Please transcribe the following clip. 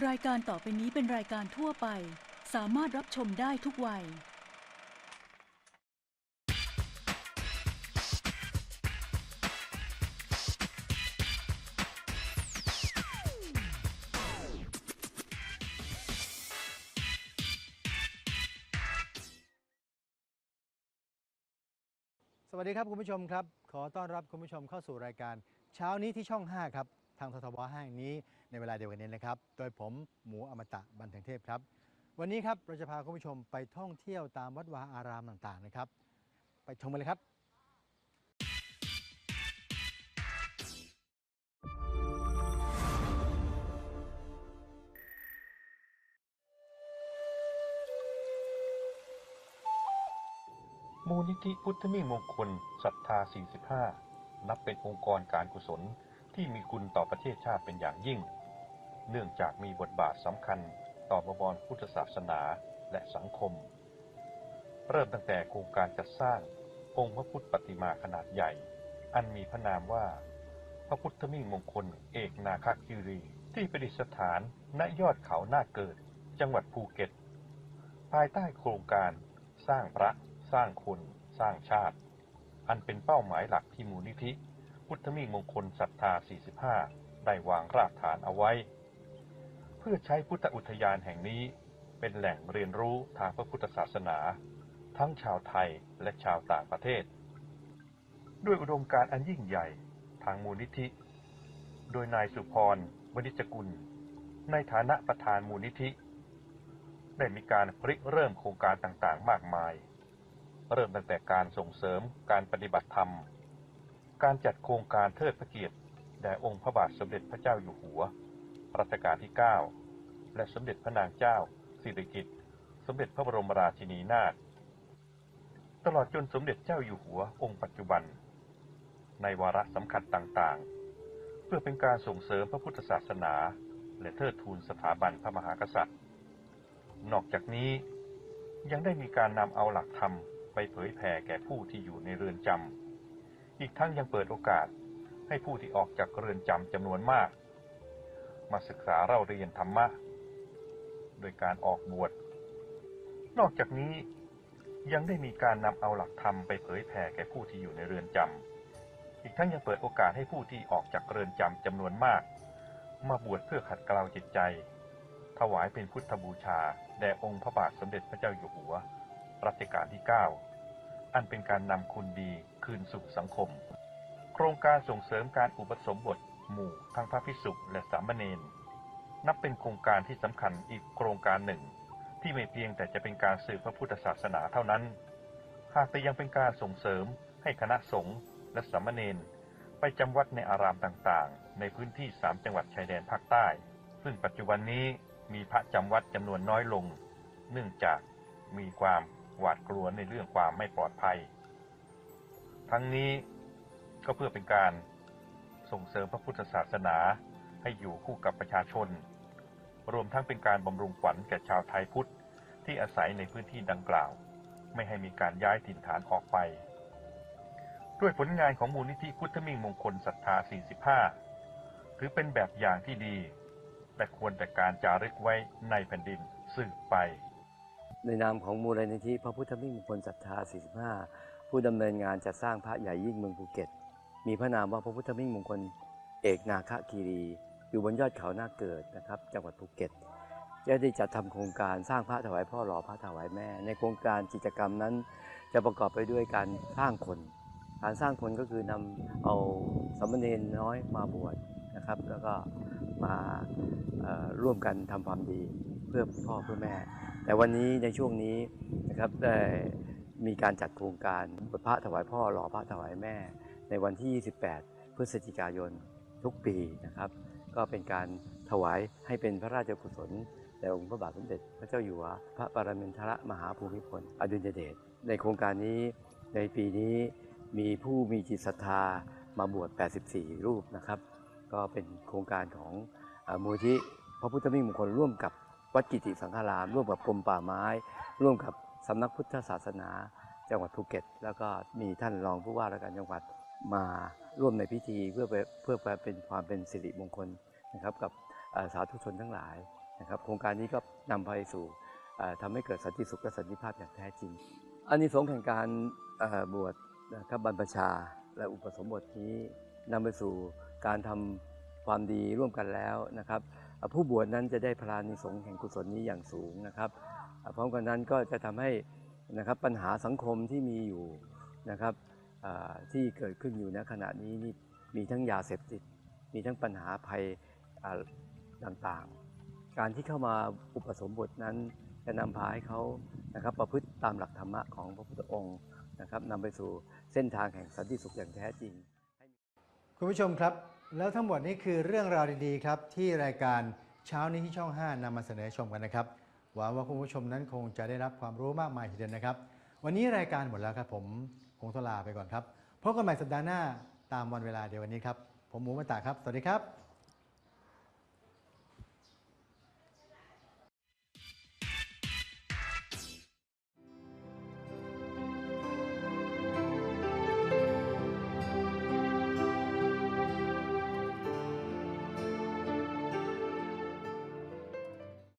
รายการต่อไปนี้เป็นรายการทั่วไป สามารถรับชมได้ทุกวัย สวัสดีครับคุณผู้ชมครับ ขอต้อนรับคุณผู้ชมเข้าสู่รายการ เช้านี้ที่ช่อง 5 ครับ ทางททบ5แห่งนี้ ในเวลาเดียวกันนี้นะครับ โดยผมหมูอมตะบันเทิงเทพครับ วันนี้ครับเราจะพาคุณผู้ชมไปท่องเที่ยวตามวัดวาอารามต่างๆนะครับ ไปชมกันเลยครับมูลนิธิพุทธมิ่งมงคลศรัทธา 45 นับเป็นองค์กรการกุศลที่มีคุณต่อประเทศชาติเป็นอย่างยิ่ง เนื่องจากมีบทบาทสำคัญต่อบวรพุทธศาสนาและสังคม เริ่มตั้งแต่โครงการจัดสร้างองค์พระพุทธปฏิมาขนาดใหญ่ อันมีพระนามว่า พระพุทธมิ่งมงคลเอกนาคคิรี ที่ประดิษฐานณยอดเขาหน้าเกิด จังหวัดภูเก็ต ภายใต้โครงการสร้างพระ สร้างคน สร้างชาติ อันเป็นเป้าหมายหลักที่มูลนิธิ พุทธมิ่งมงคลศรัทธา 45 ได้วางรากฐานเอาไว้ เพื่อใช้พุทธอุทยานแห่งนี้เป็นแหล่งเรียนรู้ทางพระพุทธศาสนา ทั้งชาวไทยและชาวต่างประเทศ ด้วยอุดมการณ์อันยิ่งใหญ่ทางมูลนิธิ โดยนายสุพรวณิจกุล ในฐานะประธานมูลนิธิ ได้มีการริเริ่มโครงการต่างๆ มากมาย เริ่มตั้งแต่การส่งเสริมการปฏิบัติธรรม การจัดโครงการเทิดพระเกียรติแด่องค์พระบาทสมเด็จพระเจ้าอยู่หัว รัชกาลที่ 9 และสมเด็จพระนางเจ้า สิริกิติ์สมเด็จพระบรมราชินีนาถตลอดจนสมเด็จเจ้าอยู่หัวองค์ปัจจุบัน ในวาระสำคัญต่างๆ เพื่อเป็นการส่งเสริมพระพุทธศาสนา และเทิดทูนสถาบันพระมหากษัตริย์ นอกจากนี้ยังได้มีการนำเอาหลักธรรมไปเผยแผ่แก่ผู้ที่อยู่ในเรือนจำอีกทั้งยังเปิดโอกาสให้ผู้ที่ออกจากเรือนจำจำนวนมาก มาศึกษาเล่าเรียนธรรมะ โดยการออกบวช นอกจากนี้ยังได้มีการนำเอาหลักธรรมไปเผยแผ่แก่ผู้ที่อยู่ในเรือนจำ อีกทั้งยังเปิดโอกาสให้ผู้ที่ออกจากเรือนจำจำนวนมาก มาบวชเพื่อขัดเกลาจิตใจ ถวายเป็นพุทธบูชา แด่องค์พระบาทสมเด็จพระเจ้าอยู่หัว รัชกาลที่ 9 อันเป็นการนำคุณดีคืนสู่สังคม โครงการส่งเสริมการอุปสมบท หมู่ทั้งพระภิกษุและสามเณรนับเป็นโครงการที่สำคัญอีกโครงการหนึ่ง ที่ไม่เพียงแต่จะเป็นการสืบพระพุทธศาสนาเท่านั้น หากแต่ยังเป็นการส่งเสริมให้คณะสงฆ์และสามเณรไปจำวัดในอารามต่างๆ ในพื้นที่สามจังหวัดชายแดนภาคใต้ ซึ่งปัจจุบันนี้มีพระจำวัดจำนวนน้อยลง เนื่องจากมีความหวาดกลัวในเรื่องความไม่ปลอดภัย ทั้งนี้ก็เพื่อเป็นการ ส่งเสริมพระพุทธศาสนาให้อยู่คู่กับประชาชน รวมทั้งเป็นการบำรุงขวัญแก่ชาวไทยพุทธที่อาศัยในพื้นที่ดังกล่าว ไม่ให้มีการย้ายถิ่นฐานออกไป ด้วยผลงานของมูลนิธิพุทธมิ่งมงคลศรัทธา 45 ถือเป็นแบบอย่างที่ดี แต่ควรแต่การจารึกไว้ในแผ่นดินสืบไป ในนามของมูลนิธิพระพุทธมิ่งมงคลศรัทธา 45 ผู้ดำเนินงานจัดสร้างพระใหญ่ยิ่งเมืองภูเก็ต มีพระนามว่าพระพุทธมิ่งมงคลเอกนาคคีรี อยู่บนยอดเขาหน้าเกิดนะครับ จังหวัดภูเก็ตได้จัดทำโครงการสร้างพระถวายพ่อหล่อพระถวายแม่ ในโครงการกิจกรรมนั้น จะประกอบไปด้วยการสร้างคน การสร้างคนก็คือนำเอาสมณรน้อยมาบวชนะครับ แล้วก็มาร่วมกันทำความดีเพื่อพ่อเพื่อแม่ แต่วันนี้ในช่วงนี้นะครับได้มีการจัดโครงการบวชพระถวายพ่อหล่อพระถวายแม่ ในวันที่ 28 พฤศจิกายนทุกปีนะครับ ก็เป็นการถวายให้เป็นพระราชกุศลแด่องค์พระบาทสมเด็จพระเจ้าอยู่หัวพระปรมินทรมหาภูมิพลอดุลยเดชในโครงการนี้ในปีนี้มีผู้มีจิตศรัทธามาบวช 84 รูปนะครับ ก็เป็นโครงการของอมูลที่พระพุทธมิ่งมงคลร่วมกับวัดกิติสังฆาราม ร่วมกับกรมป่าไม้ ร่วมกับสำนักพุทธศาสนา จังหวัดภูเก็ต แล้วก็มีท่านรองผู้ว่าราชการจังหวัด มาร่วมในพิธีเพื่อเพื่อไปเป็นความเป็นสิริมงคลนะครับกับสาธุชนทั้งหลายนะครับ โครงการนี้ก็นำไปสู่เอ่อทำให้เกิดสันติสุขและสันติภาพอย่างแท้จริงอานิสงส์แห่งการบวชนะครับบรรพชาและอุปสมบทนี้นำไปสู่การทำความดีร่วมกันแล้วนะครับ ผู้บวชนั้นจะได้พลานิสงส์แห่งกุศลนี้อย่างสูงนะครับพร้อมกันนั้นก็จะทำให้นะครับปัญหาสังคมที่มีอยู่นะครับ ที่เกิดขึ้นอยู่ณขณะนี้นี่มีทั้งยาเสพติด มีทั้งปัญหาภัยต่างๆ การที่เข้ามาอุปสมบทนั้นจะนำพาให้เขานะครับประพฤติตามหลักธรรมะของพระพุทธองค์นะครับนำไปสู่เส้นทางแห่งสันติสุขอย่างแท้จริง คุณผู้ชมครับ แล้วทั้งหมดนี้คือเรื่องราวดีๆครับ ที่รายการเช้านี้ที่ช่อง 5นำมาเสนอชมกันนะครับหวังว่าคุณผู้ชมนั้นคงจะได้รับความรู้มากมายทีเดียวนะครับ วันนี้รายการหมดแล้วครับผม คงต้องลาไปก่อนครับพบกันใหม่สัปดาห์หน้าตามวันเวลาเดียวกันนี้ครับ ผมหมูมาตาครับ สวัสดีครับ